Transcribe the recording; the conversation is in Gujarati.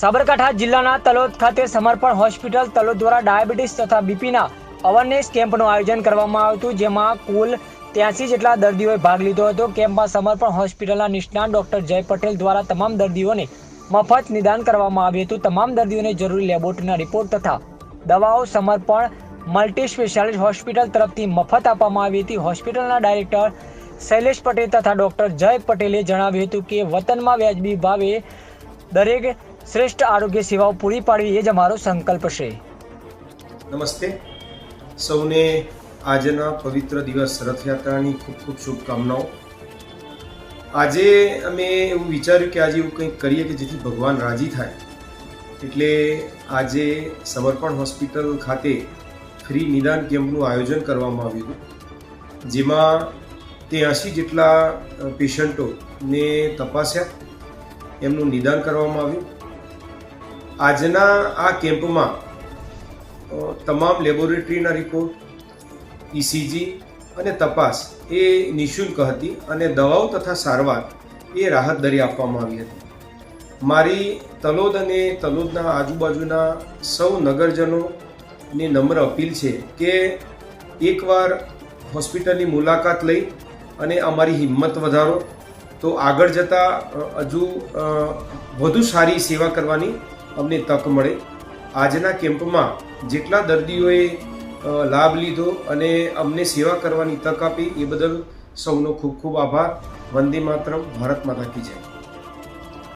સાબરકાંઠા જિલ્લાના તલોદ ખાતે સમર્પણ હોસ્પિટલ તલોદ દ્વારા ડાયાબિટીસ તથા બીપીના અવેરનેસ કેમ્પનું આયોજન કરવામાં આવ્યું હતું, જેમાં કુલ ત્યાંસી જેટલા દર્દીઓએ ભાગ લીધો હતો. કેમ્પમાં સમર્પણ હોસ્પિટલના નિષ્ણાત ડોક્ટર જય પટેલ દ્વારા તમામ દર્દીઓને મફત નિદાન કરવામાં આવ્યું હતું. તમામ દર્દીઓને જરૂરી લેબોરેટરીના રિપોર્ટ તથા દવાઓ સમર્પણ મલ્ટી સ્પેશિયાલિસ્ટ હોસ્પિટલ તરફથી મફત આપવામાં આવી હતી. હોસ્પિટલના ડાયરેક્ટર શૈલેષ પટેલ તથા ડોક્ટર જય પટેલે જણાવ્યું હતું કે, વતનમાં વ્યાજબી ભાવે દરેક શ્રેષ્ઠ આરોગ્ય સેવાઓ પૂરી પાડવી એ જ અમારો સંકલ્પ છે. નમસ્તે. સૌને આજના પવિત્ર દિવસ રથયાત્રાની ખૂબ ખૂબ શુભકામનાઓ. આજે અમે એવું વિચાર્યું કે આજે એવું કંઈક કરીએ કે જેથી ભગવાન રાજી થાય. એટલે આજે સમર્પણ હોસ્પિટલ ખાતે ફ્રી નિદાન કેમ્પનું આયોજન કરવામાં આવ્યું હતું. જેમાં ત્યાંસી જેટલા પેશન્ટોને તપાસ્યા. એમનું નિદાન કરવામાં આવ્યું. આજના આ કેમ્પમાં તમામ લેબોરેટરીના રિપોર્ટ, ઇસીજી અને તપાસ એ નિઃશુલ્ક હતી અને દવાઓ તથા સારવાર એ રાહત દરે આપવામાં આવી હતી. મારી તલોદ અને તલોદના આજુબાજુના સૌ નગરજનોને નમ્ર અપીલ છે કે એકવાર હોસ્પિટલની મુલાકાત લઈ અને અમારી હિંમત વધારો, તો આગળ જતાં હજુ વધુ સારી સેવા કરવાની અમને તક મળે. આજના કેમ્પમાં જેટલા દર્દીઓએ લાભ લીધો અને અમને સેવા કરવાની તક આપી, એ બદલ સૌનો ખૂબ ખૂબ આભાર. વંદે માતરમ. ભારત માતા કી જય.